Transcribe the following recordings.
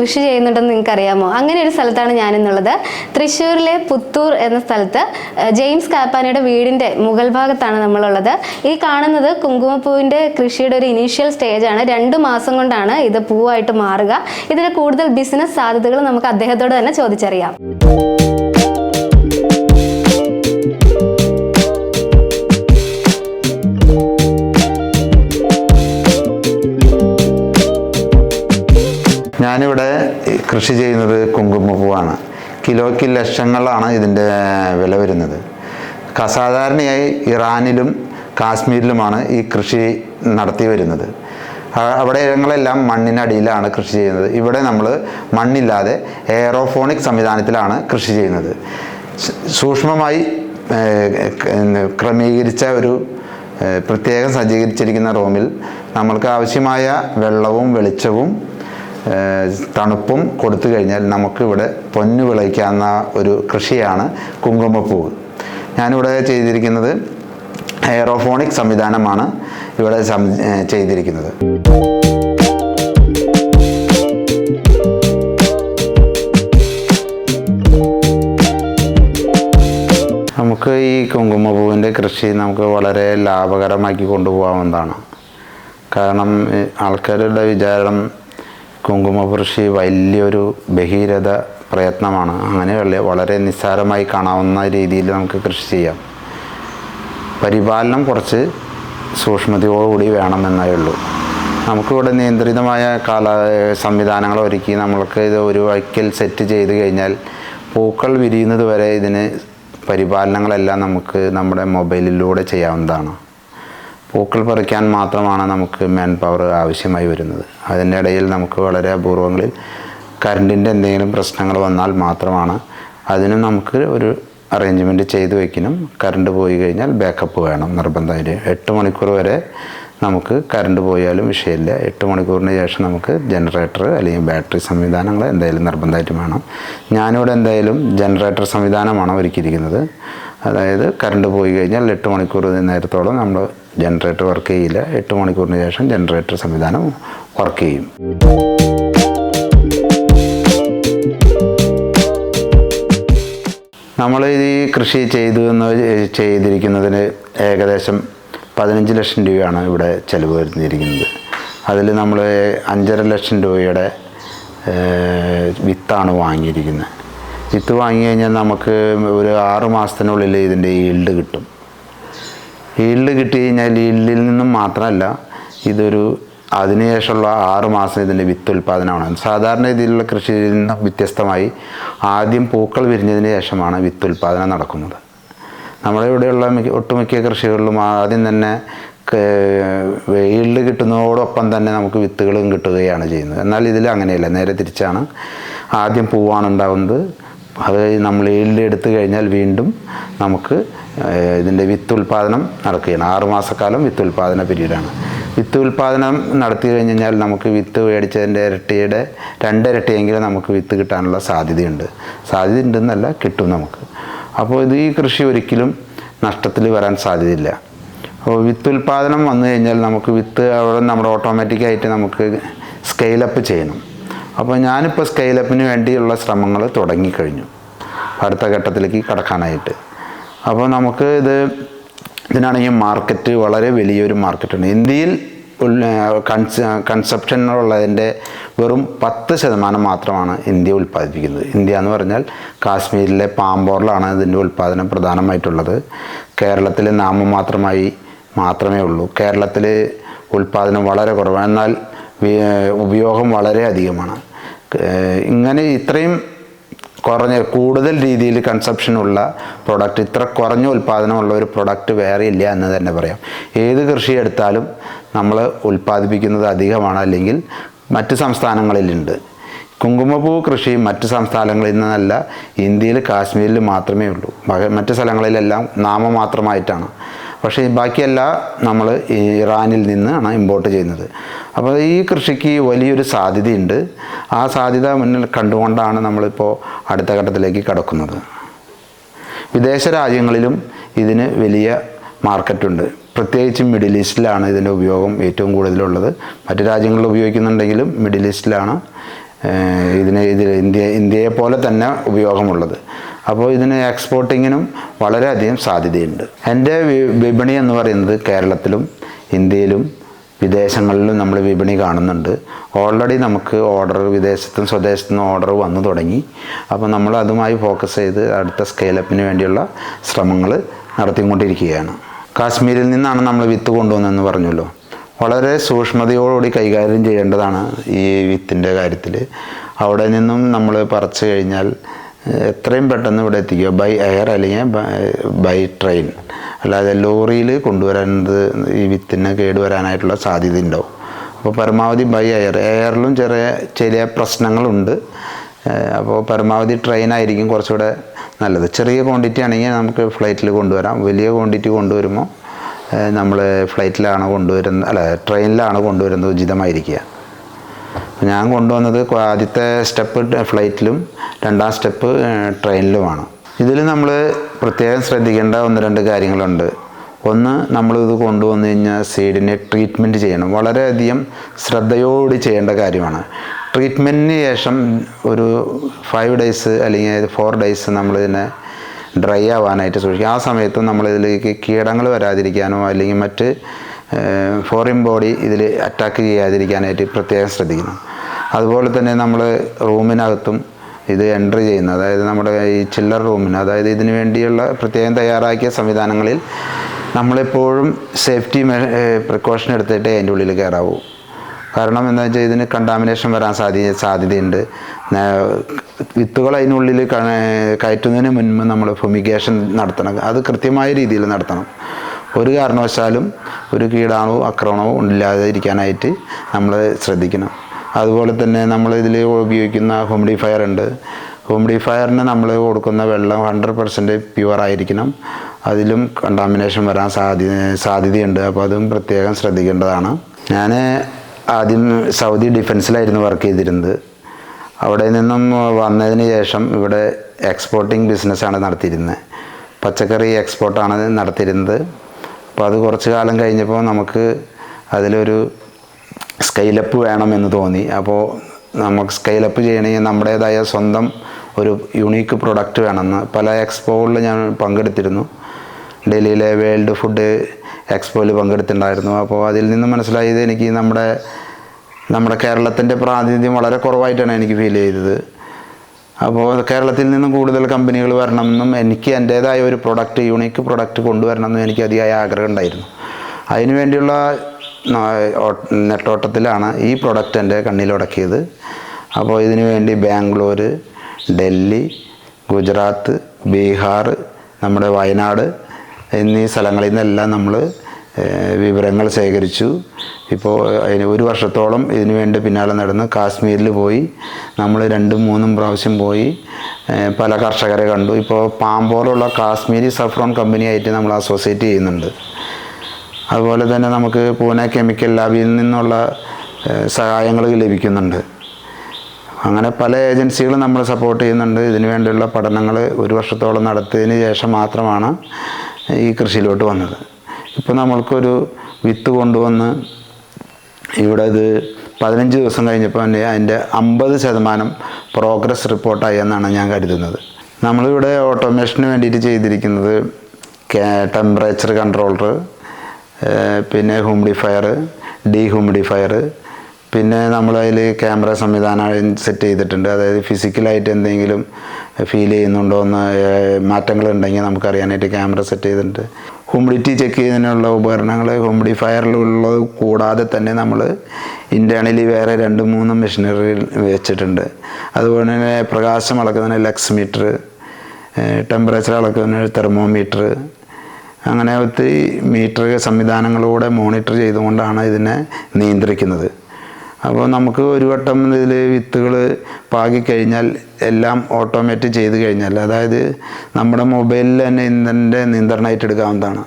കൃഷി ചെയ്യുന്നുണ്ടെന്ന് നിങ്ങൾക്ക് അറിയാമോ അങ്ങനെ ഒരു സ്ഥലത്താണ് ഞാനെന്നുള്ളത്. തൃശ്ശൂരിലെ പുത്തൂർ എന്ന സ്ഥലത്ത് ജെയിംസ് കാപ്പാനയുടെ വീടിന്റെ മുകൾ ഭാഗത്താണ് നമ്മളുള്ളത്. ഈ കാണുന്നത് കുങ്കുമപ്പൂവിന്റെ കൃഷിയുടെ ഒരു ഇനീഷ്യൽ സ്റ്റേജ് ആണ്. രണ്ട് മാസം കൊണ്ടാണ് ഇത് പൂവായിട്ട് മാറുക. ഇതിന് കൂടുതൽ ബിസിനസ് സാധ്യതകൾ നമുക്ക് അദ്ദേഹത്തോട് തന്നെ ചോദിച്ചറിയാം. ഞാനിവിടെ കൃഷി ചെയ്യുന്നത് കുങ്കുമപ്പൂവാണ്. കിലോയ്ക്ക് ലക്ഷങ്ങളാണ് ഇതിന്റെ വില വരുന്നത്. സാധാരണയായി ഇറാനിലും കാശ്മീരിലുമാണ് ഈ കൃഷി നടത്തി വരുന്നത്. അവിടെ ഇടങ്ങളെല്ലാം മണ്ണിനടിയിലാണ് കൃഷി ചെയ്യുന്നത്. ഇവിടെ നമ്മൾ മണ്ണില്ലാതെ എയറോഫോണിക് സംവിധാനത്തിലാണ് കൃഷി ചെയ്യുന്നത്. സൂക്ഷ്മമായി ക്രമീകരിച്ച ഒരു പ്രത്യേകം സജ്ജീകരിച്ചിരിക്കുന്ന റൂമിൽ നമ്മൾക്ക് ആവശ്യമായ വെള്ളവും വെളിച്ചവും തണുപ്പും കൊടുത്തു കഴിഞ്ഞാൽ നമുക്കിവിടെ പൊന്നു വിളയിക്കാവുന്ന ഒരു കൃഷിയാണ് കുങ്കുമപ്പൂവ് ഞാനിവിടെ ചെയ്തിരിക്കുന്നത് എയറോഫോണിക് സംവിധാനമാണ് ഇവിടെ ചെയ്തിരിക്കുന്നത്. നമുക്ക് ഈ കുങ്കുമപ്പൂവിന്റെ കൃഷി നമുക്ക് വളരെ ലാഭകരമാക്കി കൊണ്ടുപോകാവുന്നതാണ്. കാരണം ആൾക്കാരുടെ വിചാരം കുങ്കുമ കൃഷി വലിയൊരു ബഹീരത പ്രയത്നമാണ്. അങ്ങനെയുള്ള വളരെ നിസ്സാരമായി കാണാവുന്ന രീതിയിൽ നമുക്ക് കൃഷി ചെയ്യാം. പരിപാലനം കുറച്ച് സൂക്ഷ്മതയോടുകൂടി വേണമെന്നേ ഉള്ളൂ. നമുക്കിവിടെ നിയന്ത്രിതമായ കാല സംവിധാനങ്ങൾ ഒരുക്കി നമ്മൾക്ക് ഇത് ഒരു വൈക്കൽ സെറ്റ് ചെയ്ത് കഴിഞ്ഞാൽ പൂക്കൾ വിരിയുന്നത് വരെ ഇതിന് പരിപാലനങ്ങളെല്ലാം നമുക്ക് നമ്മുടെ മൊബൈലിലൂടെ ചെയ്യാവുന്നതാണ്. പൂക്കൾ പറിക്കാൻ മാത്രമാണ് നമുക്ക് മാൻ പവർ ആവശ്യമായി വരുന്നത്. അതിന്റെ ഇടയിൽ നമുക്ക് വളരെ അപൂർവങ്ങളിൽ കറണ്ടിന്റെ എന്തെങ്കിലും പ്രശ്നങ്ങൾ വന്നാൽ മാത്രമാണ് അതിനും നമുക്ക് ഒരു അറേഞ്ച്മെന്റ് ചെയ്തു വയ്ക്കണം കറണ്ട് പോയി കഴിഞ്ഞാൽ ബാക്കപ്പ് വേണം നിർബന്ധമായിട്ട്. എട്ട് മണിക്കൂർ വരെ നമുക്ക് കറണ്ട് പോയാലും വിഷയമില്ല. എട്ട് മണിക്കൂറിന് ശേഷം നമുക്ക് ജനറേറ്റർ അല്ലെങ്കിൽ ബാറ്ററി സംവിധാനങ്ങൾ എന്തായാലും നിർബന്ധമായിട്ടും വേണം. ഞാനിവിടെ എന്തായാലും ജനറേറ്റർ സംവിധാനമാണ് ഒരുക്കിയിരിക്കുന്നത്. അതായത് കറണ്ട് പോയി കഴിഞ്ഞാൽ എട്ട് മണിക്കൂർ നേരത്തോളം നമ്മൾ ജനറേറ്റർ വർക്ക് ചെയ്യില്ല. എട്ട് മണിക്കൂറിന് ശേഷം ജനറേറ്റർ സംവിധാനം വർക്ക് ചെയ്യും. നമ്മൾ ഈ കൃഷി ചെയ്തു എന്ന് ചെയ്തിരിക്കുന്നതിന് ഏകദേശം പതിനഞ്ച് ലക്ഷം രൂപയാണ് ഇവിടെ ചിലവ് വരുന്നിരിക്കുന്നത് അതിൽ നമ്മൾ അഞ്ചര ലക്ഷം രൂപയുടെ വിത്താണ് വാങ്ങിയിരിക്കുന്നത്. വിത്ത് വാങ്ങി കഴിഞ്ഞാൽ നമുക്ക് ഒരു ആറ് മാസത്തിനുള്ളിൽ ഇതിന്റെ ഈൽഡ് കിട്ടും. ഈൽഡ് കിട്ടി കഴിഞ്ഞാൽ ഈൽഡിൽ നിന്നും മാത്രമല്ല ഇതൊരു അതിനുശേഷമുള്ള ആറ് മാസം ഇതിന്റെ വിത്ത് ഉൽപ്പാദനമാണ് സാധാരണ രീതിയിലുള്ള കൃഷിയിൽ നിന്നും വ്യത്യസ്തമായി ആദ്യം പൂക്കൾ വിരിഞ്ഞതിന് ശേഷമാണ് വിത്ത് ഉൽപ്പാദനം നടക്കുന്നത്. നമ്മുടെ ഇവിടെയുള്ള മിക്ക ഒട്ടുമിക്ക കൃഷികളിലും ആദ്യം തന്നെ ഈൽഡ് കിട്ടുന്നതോടൊപ്പം തന്നെ നമുക്ക് വിത്തുകളും കിട്ടുകയാണ് ചെയ്യുന്നത്. എന്നാൽ ഇതിൽ അങ്ങനെയല്ല. നേരെ തിരിച്ചാണ് ആദ്യം പൂവാണ് ഉണ്ടാകുന്നത്. അത് നമ്മൾ ഈൽഡ് എടുത്തു കഴിഞ്ഞാൽ വീണ്ടും നമുക്ക് ഇതിന്റെ വിത്ത് ഉൽപ്പാദനം നടക്കുകയാണ്. ആറുമാസക്കാലം വിത്ത് ഉൽപ്പാദന പീരീഡാണ്. വിത്ത് ഉൽപ്പാദനം നടത്തി കഴിഞ്ഞ് കഴിഞ്ഞാൽ നമുക്ക് വിത്ത് മേടിച്ചതിന്റെ ഇരട്ടിയുടെ രണ്ടിരട്ടിയെങ്കിലും നമുക്ക് വിത്ത് കിട്ടാനുള്ള സാധ്യതയുണ്ട്. സാധ്യത ഉണ്ടെന്നല്ല കിട്ടും നമുക്ക്. അപ്പോൾ ഇത് ഈ കൃഷി ഒരിക്കലും നഷ്ടത്തിൽ വരാൻ സാധ്യതയില്ല. അപ്പോൾ വിത്ത് ഉൽപ്പാദനം വന്നു കഴിഞ്ഞാൽ നമുക്ക് വിത്ത് അവിടെ നമ്മുടെ ഓട്ടോമാറ്റിക്കായിട്ട് നമുക്ക് സ്കെയിലപ്പ് ചെയ്യണം. അപ്പോൾ ഞാനിപ്പോൾ സ്കെയിലപ്പിന് വേണ്ടിയുള്ള ശ്രമങ്ങൾ തുടങ്ങിക്കഴിഞ്ഞു. അടുത്ത ഘട്ടത്തിലേക്ക് കടക്കാനായിട്ട്. അപ്പോൾ നമുക്ക് ഇത് ഇതിനാണെങ്കിൽ മാർക്കറ്റ് വളരെ വലിയൊരു മാർക്കറ്റാണ് ഇന്ത്യയിൽ കൺസ് കൺസപ്ഷൻ ഉള്ളതിന്റെ വെറും പത്ത് ശതമാനം മാത്രമാണ് ഇന്ത്യ ഉൽപ്പാദിപ്പിക്കുന്നത്. ഇന്ത്യ എന്ന് പറഞ്ഞാൽ കാശ്മീരിലെ പാമ്പോറിലാണ് ഇതിന്റെ ഉൽപ്പാദനം പ്രധാനമായിട്ടുള്ളത്. കേരളത്തിൽ നാമമാത്രമായി മാത്രമേ ഉള്ളൂ. കേരളത്തിൽ ഉൽപ്പാദനം വളരെ കുറവാണ്. എന്നാൽ ഉപയോഗം വളരെ അധികമാണ്. ഇങ്ങനെ ഇത്രയും കുറഞ്ഞ കൂടുതൽ രീതിയിൽ കൺസപ്ഷനുള്ള പ്രൊഡക്റ്റ് ഇത്ര കുറഞ്ഞ ഉൽപ്പാദനമുള്ള ഒരു പ്രൊഡക്റ്റ് വേറെ ഇല്ല എന്ന് തന്നെ പറയാം. ഏത് കൃഷി എടുത്താലും നമ്മൾ ഉൽപ്പാദിപ്പിക്കുന്നത് അധികമാണ് അല്ലെങ്കിൽ മറ്റ് സംസ്ഥാനങ്ങളിലുണ്ട്. കുങ്കുമപ്പൂ കൃഷി മറ്റ് സംസ്ഥാനങ്ങളിൽ നിന്നല്ല ഇന്ത്യയിൽ കാശ്മീരിൽ മാത്രമേ ഉള്ളൂ. മറ്റ് സ്ഥലങ്ങളിലെല്ലാം നാമമാത്രമായിട്ടാണ്. പക്ഷേ ബാക്കിയല്ല നമ്മൾ ഈ ഇറാനിൽ നിന്നാണ് ഇമ്പോർട്ട് ചെയ്യുന്നത്. അപ്പോൾ ഈ കൃഷിക്ക് വലിയൊരു സാധ്യതയുണ്ട്. ആ സാധ്യത മുന്നിൽ കണ്ടുകൊണ്ടാണ് നമ്മളിപ്പോൾ അടുത്ത ഘട്ടത്തിലേക്ക് കടക്കുന്നത്. വിദേശ രാജ്യങ്ങളിലും ഇതിന് വലിയ മാർക്കറ്റുണ്ട്. പ്രത്യേകിച്ച് മിഡിൽ ഈസ്റ്റിലാണ് ഇതിന്റെ ഉപയോഗം ഏറ്റവും കൂടുതലുള്ളത്. മറ്റു രാജ്യങ്ങളിൽ ഉപയോഗിക്കുന്നുണ്ടെങ്കിലും മിഡിൽ ഈസ്റ്റിലാണ് ഇതിന് ഇതിൽ ഇന്ത്യ ഇന്ത്യയെ പോലെ തന്നെ ഉപയോഗമുള്ളത്. അപ്പോൾ ഇതിന് എക്സ്പോർട്ടിങ്ങിനും വളരെയധികം സാധ്യതയുണ്ട്. എന്റെ വിപണി എന്ന് പറയുന്നത് കേരളത്തിലും ഇന്ത്യയിലും വിദേശങ്ങളിലും നമ്മൾ വിപണി കാണുന്നുണ്ട്. ഓൾറെഡി നമുക്ക് ഓർഡർ വിദേശത്തും സ്വദേശത്തും ഓർഡർ വന്നു തുടങ്ങി. അപ്പോൾ നമ്മൾ അതുമായി ഫോക്കസ് ചെയ്ത് അടുത്ത സ്കെയിലപ്പിന് വേണ്ടിയുള്ള ശ്രമങ്ങൾ നടത്തിക്കൊണ്ടിരിക്കുകയാണ്. കാശ്മീരിൽ നിന്നാണ് നമ്മൾ വിത്ത് കൊണ്ടുവന്നതെന്ന് പറഞ്ഞല്ലോ. വളരെ സൂക്ഷ്മതയോടുകൂടി കൈകാര്യം ചെയ്യേണ്ടതാണ് ഈ വിത്തിന്റെ കാര്യത്തിൽ. അവിടെ നിന്നും നമ്മൾ പറിച്ചു കഴിഞ്ഞാൽ എത്രയും പെട്ടെന്ന് ഇവിടെ എത്തിക്കുക. ബൈ എയർ അല്ലെങ്കിൽ ബൈ ട്രെയിൻ അല്ലാതെ ലോറിയിൽ കൊണ്ടുവരാനത് ഈ വിത്തിന് കേടുവരാനായിട്ടുള്ള സാധ്യത ഉണ്ടാവും അപ്പോൾ പരമാവധി ബൈ എയർ എയറിലും ചെറിയ ചെറിയ പ്രശ്നങ്ങളുണ്ട്. അപ്പോൾ പരമാവധി ട്രെയിൻ ആയിരിക്കും കുറച്ചുകൂടെ നല്ലത്. ചെറിയ ക്വാണ്ടിറ്റി ആണെങ്കിൽ നമുക്ക് ഫ്ലൈറ്റിൽ കൊണ്ടുവരാം. വലിയ ക്വാണ്ടിറ്റി കൊണ്ടുവരുമ്പോൾ നമ്മൾ ഫ്ലൈറ്റിലാണ് കൊണ്ടുവരുന്നത് അല്ല ട്രെയിനിലാണ് കൊണ്ടുവരുന്നത് ഉചിതമായിരിക്കുക. ഞാൻ കൊണ്ടുവന്നത് ആദ്യത്തെ സ്റ്റെപ്പ് ഫ്ലൈറ്റിലും രണ്ടാം സ്റ്റെപ്പ് ട്രെയിനിലുമാണ്. ഇതിൽ നമ്മൾ പ്രത്യേകം ശ്രദ്ധിക്കേണ്ട ഒന്ന് രണ്ട് കാര്യങ്ങളുണ്ട്. ഒന്ന് നമ്മളിത് കൊണ്ടുവന്നു കഴിഞ്ഞാൽ സീഡിനെ ട്രീറ്റ്മെന്റ് ചെയ്യണം. വളരെയധികം ശ്രദ്ധയോട് ചെയ്യേണ്ട കാര്യമാണ്. ട്രീറ്റ്മെന്റിന് ശേഷം ഒരു ഫൈവ് ഡേയ്സ് അല്ലെങ്കിൽ ഫോർ ഡേയ്സ് നമ്മളിതിനെ ഡ്രൈ ആവാനായിട്ട് സൂക്ഷിക്കുക ആ സമയത്ത് നമ്മളിതിലേക്ക് കീടങ്ങൾ വരാതിരിക്കാനോ അല്ലെങ്കിൽ മറ്റ് ഫോറിൻ ബോഡി ഇതിൽ അറ്റാക്ക് ചെയ്യാതിരിക്കാനായിട്ട് പ്രത്യേകം ശ്രദ്ധിക്കണം. അതുപോലെ തന്നെ നമ്മൾ റൂമിനകത്തും ഇത് എൻട്രി ചെയ്യുന്നത് അതായത് നമ്മുടെ ഈ ചില്ലർ റൂമിന് അതായത് ഇതിനു വേണ്ടിയുള്ള പ്രത്യേകം തയ്യാറാക്കിയ സംവിധാനങ്ങളിൽ നമ്മളെപ്പോഴും സേഫ്റ്റി പ്രിക്കോഷൻ എടുത്തിട്ടേ അതിന്റെ ഉള്ളിൽ കയറാവൂ. കാരണം എന്താ വെച്ചാൽ ഇതിന് കണ്ടാമിനേഷൻ വരാൻ സാധ്യ സാധ്യതയുണ്ട്. വിത്തുകൾ അതിനുള്ളിൽ കയറ്റുന്നതിന് മുൻപ് നമ്മൾ ഫുമിഗേഷൻ നടത്തണം. അത് കൃത്യമായ രീതിയിൽ നടത്തണം. ഒരു കാരണവശാലും ഒരു കീടാണോ ആക്രമണമോ ഇല്ലാതെ ഇരിക്കാനായിട്ട് നമ്മൾ ശ്രദ്ധിക്കണം. അതുപോലെ തന്നെ നമ്മൾ ഇതിൽ ഉപയോഗിക്കുന്ന ഹ്യൂമിഡിഫയർ ഉണ്ട്. ഹ്യൂമിഡിഫയറിന് നമ്മൾ കൊടുക്കുന്ന വെള്ളം ഹൺഡ്രഡ് പെർസെന്റ് പ്യുവർ ആയിരിക്കണം. അതിലും കണ്ടാമിനേഷൻ വരാൻ സാധ്യത സാധ്യതയുണ്ട്. അപ്പോൾ അതും പ്രത്യേകം ശ്രദ്ധിക്കേണ്ടതാണ്. ഞാൻ ആദ്യം സൗദി ഡിഫൻസിലായിരുന്നു വർക്ക് ചെയ്തിരുന്നത്. അവിടെ നിന്നും വന്നതിന് ശേഷം ഇവിടെ എക്സ്പോർട്ടിങ് ബിസിനസ്സാണ് നടത്തിയിരുന്നത്. പച്ചക്കറി എക്സ്പോർട്ടാണ് നടത്തിയിരുന്നത്. അപ്പോൾ അത് കുറച്ച് കാലം കഴിഞ്ഞപ്പോൾ നമുക്ക് അതിലൊരു സ്കെയിലപ്പ് വേണമെന്ന് തോന്നി. അപ്പോൾ നമുക്ക് സ്കെയിലപ്പ് ചെയ്യണമെങ്കിൽ നമ്മുടേതായ സ്വന്തം ഒരു യുണീക്ക് പ്രൊഡക്റ്റ് വേണമെന്ന്. പല എക്സ്പോകളിൽ ഞാൻ പങ്കെടുത്തിരുന്നു. ഡൽഹിയിലെ വേൾഡ് ഫുഡ് എക്സ്പോയിൽ പങ്കെടുത്തിട്ടുണ്ടായിരുന്നു. അപ്പോൾ അതിൽ നിന്ന് മനസ്സിലായത് എനിക്ക് നമ്മുടെ നമ്മുടെ കേരളത്തിന്റെ പ്രാതിനിധ്യം വളരെ കുറവായിട്ടാണ് എനിക്ക് ഫീൽ ചെയ്തത്. അപ്പോൾ കേരളത്തിൽ നിന്നും കൂടുതൽ കമ്പനികൾ വരണമെന്നും എനിക്ക് എന്റേതായ ഒരു പ്രൊഡക്റ്റ് യുണീക്ക് പ്രൊഡക്റ്റ് കൊണ്ടുവരണമെന്നും എനിക്ക് അതിയായ ആഗ്രഹം ഉണ്ടായിരുന്നു. അതിനു വേണ്ടിയുള്ള നെട്ടോട്ടത്തിലാണ് ഈ പ്രൊഡക്റ്റ് എന്റെ കണ്ണിലുടക്കിയത് അപ്പോൾ ഇതിനു വേണ്ടി ബാംഗ്ലൂർ ഡൽഹി ഗുജറാത്ത് ബീഹാർ നമ്മുടെ വയനാട് എന്നീ സ്ഥലങ്ങളിൽ നിന്നെല്ലാം നമ്മൾ വിവരങ്ങൾ ശേഖരിച്ചു. ഇപ്പോൾ അതിന് ഒരു വർഷത്തോളം ഇതിനു വേണ്ടി പിന്നാലെ നടന്ന് കാശ്മീരിൽ പോയി. നമ്മൾ രണ്ടും മൂന്നും പ്രാവശ്യം പോയി. പല കർഷകരെ കണ്ടു. ഇപ്പോൾ പാമ്പോലുള്ള കാശ്മീരി സഫ്രോൺ കമ്പനിയായിട്ട് നമ്മൾ അസോസിയേറ്റ് ചെയ്യുന്നുണ്ട്. അതുപോലെ തന്നെ നമുക്ക് പൂനെ കെമിക്കൽ ലാബിൽ നിന്നുള്ള സഹായങ്ങൾ ലഭിക്കുന്നുണ്ട്. അങ്ങനെ പല ഏജൻസികളും നമ്മൾ സപ്പോർട്ട് ചെയ്യുന്നുണ്ട്. ഇതിനു വേണ്ടിയുള്ള പഠനങ്ങൾ ഒരു വർഷത്തോളം നടത്തിയതിന് ശേഷം മാത്രമാണ് ഈ കൃഷിയിലോട്ട് വന്നത്. ഇപ്പോൾ നമ്മൾക്കൊരു വിത്ത് കൊണ്ടുവന്ന് ഇവിടെ ഇത് പതിനഞ്ച് ദിവസം കഴിഞ്ഞപ്പോൾ തന്നെ അതിന്റെ അമ്പത് ശതമാനം പ്രോഗ്രസ് റിപ്പോർട്ടായി എന്നാണ് ഞാൻ കരുതുന്നത്. നമ്മളിവിടെ ഓട്ടോമേഷന് വേണ്ടിയിട്ട് ചെയ്തിരിക്കുന്നത് ടെമ്പറേച്ചർ കൺട്രോളർ പിന്നെ ഹ്യൂമിഡിഫയർ ഡീഹ്യൂമിഡിഫയർ പിന്നെ നമ്മളതിൽ ക്യാമറ സംവിധാനം സെറ്റ് ചെയ്തിട്ടുണ്ട്. അതായത് ഫിസിക്കലായിട്ട് എന്തെങ്കിലും ഫീൽ ചെയ്യുന്നുണ്ടോ എന്ന് മാറ്റങ്ങൾ ഉണ്ടെങ്കിൽ നമുക്കറിയാനായിട്ട് ക്യാമറ സെറ്റ് ചെയ്തിട്ടുണ്ട്. ഹ്യൂമിഡിറ്റി ചെക്ക് ചെയ്യുന്നതിനുള്ള ഉപകരണങ്ങൾ ഹ്യൂമിഡിഫയറിലുള്ളത് കൂടാതെ തന്നെ നമ്മൾ ഇന്റേണലി വേറെ രണ്ട് മൂന്ന് മെഷീനറി വെച്ചിട്ടുണ്ട്. അതുപോലെ തന്നെ പ്രകാശം അളക്കുന്നതിന് ലക്സ് മീറ്റർ ടെമ്പറേച്ചർ അളക്കുന്നതിന് തെർമോമീറ്റർ അങ്ങനെ ഒത്തിരി മീറ്റർ സംവിധാനങ്ങളിലൂടെ മോണിറ്റർ ചെയ്തുകൊണ്ടാണ് ഇതിനെ നിയന്ത്രിക്കുന്നത്. അപ്പോൾ നമുക്ക് ഒരു വട്ടം ഇതിൽ വിത്തുകൾ പാകിക്കഴിഞ്ഞാൽ എല്ലാം ഓട്ടോമേറ്റ് ചെയ്ത് കഴിഞ്ഞാൽ അതായത് നമ്മുടെ മൊബൈലിൽ തന്നെ ഇന്ധന്റെ നിയന്ത്രണമായിട്ട് എടുക്കാവുന്നതാണ്.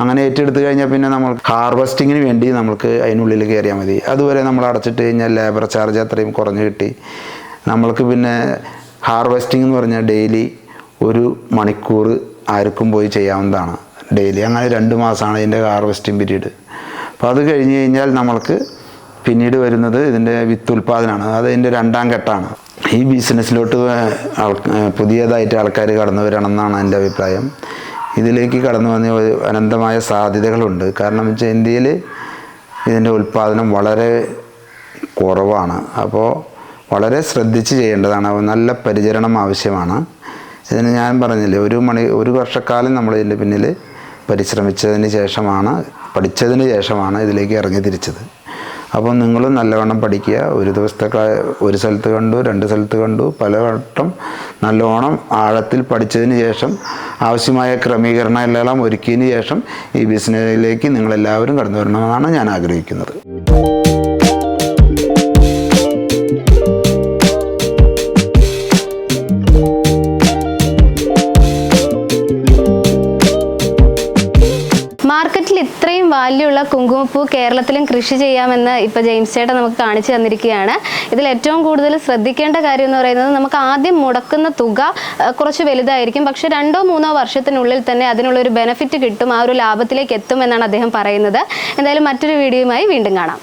അങ്ങനെ ഏറ്റെടുത്ത് കഴിഞ്ഞാൽ പിന്നെ നമ്മൾ ഹാർവസ്റ്റിങ്ങിന് വേണ്ടി നമുക്ക് അതിനുള്ളിൽ കയറിയാൽ മതി. അതുവരെ നമ്മൾ അടച്ചിട്ട് കഴിഞ്ഞാൽ ലേബർ ചാർജ് അത്രയും കുറഞ്ഞ് കിട്ടി. നമ്മൾക്ക് പിന്നെ ഹാർവസ്റ്റിംഗ് എന്ന് പറഞ്ഞാൽ ഡെയിലി ഒരു മണിക്കൂർ ആർക്കും പോയി ചെയ്യാവുന്നതാണ്. ഡെയിലി അങ്ങനെ രണ്ട് മാസമാണ് ഇതിന്റെ ഹാർവസ്റ്റിംഗ് പീരീഡ്. അപ്പോൾ അത് കഴിഞ്ഞ് കഴിഞ്ഞാൽ നമ്മൾക്ക് പിന്നീട് വരുന്നത് ഇതിന്റെ വിത്ത് ഉൽപ്പാദനമാണ്. അത് ഇതിന്റെ രണ്ടാം ഘട്ടമാണ്. ഈ ബിസിനസ്സിലോട്ട് പുതിയതായിട്ട് ആൾക്കാർ കടന്നു വരണമെന്നാണ് എന്റെ അഭിപ്രായം. ഇതിലേക്ക് കടന്നു വന്ന അനന്തമായ സാധ്യതകളുണ്ട്. കാരണം വെച്ചാൽ ഇന്ത്യയിൽ ഇതിന്റെ ഉൽപ്പാദനം വളരെ കുറവാണ്. അപ്പോൾ വളരെ ശ്രദ്ധിച്ച് ചെയ്യേണ്ടതാണ്. നല്ല പരിചരണം ആവശ്യമാണ്. ഇതിന് ഞാൻ പറഞ്ഞില്ലേ ഒരു മണി ഒരു വർഷക്കാലം നമ്മൾ ഇതിന്റെ പിന്നിൽ പരിശ്രമിച്ചതിന് ശേഷമാണ് പഠിച്ചതിന് ശേഷമാണ് ഇതിലേക്ക് ഇറങ്ങി തിരിച്ചത്. അപ്പോൾ നിങ്ങൾ നല്ലവണ്ണം പഠിക്കുക. ഒരു ദിവസത്തെ ഒരു സ്ഥലത്ത് കണ്ടു രണ്ട് സ്ഥലത്ത് കണ്ടു. പലവട്ടം നല്ലോണം ആഴത്തിൽ പഠിച്ചതിന് ശേഷം ആവശ്യമായ ക്രമീകരണം എല്ലാം ഒരുക്കിയതിന് ശേഷം ഈ ബിസിനസ്സിലേക്ക് നിങ്ങളെല്ലാവരും കടന്നു വരണമെന്നാണ് ഞാൻ ആഗ്രഹിക്കുന്നത്. ഇത്രയും വാല്യുള്ള കുങ്കുമപ്പൂ കേരളത്തിലും കൃഷി ചെയ്യാമെന്ന് ഇപ്പോൾ ജെയിംസ് ചേട്ടൻ നമുക്ക് കാണിച്ചു തന്നിരിക്കുകയാണ്. ഇതിൽ ഏറ്റവും കൂടുതൽ ശ്രദ്ധിക്കേണ്ട കാര്യം എന്ന് പറയുന്നത് നമുക്ക് ആദ്യം മുടക്കുന്ന തുക കുറച്ച് വലുതായിരിക്കും. പക്ഷെ രണ്ടോ മൂന്നോ വർഷത്തിനുള്ളിൽ തന്നെ അതിനുള്ള ഒരു ബെനിഫിറ്റ് കിട്ടും ആ ഒരു ലാഭത്തിലേക്ക് എത്തും എന്നാണ് അദ്ദേഹം പറയുന്നത്. എന്തായാലും മറ്റൊരു വീഡിയോയുമായി വീണ്ടും കാണാം.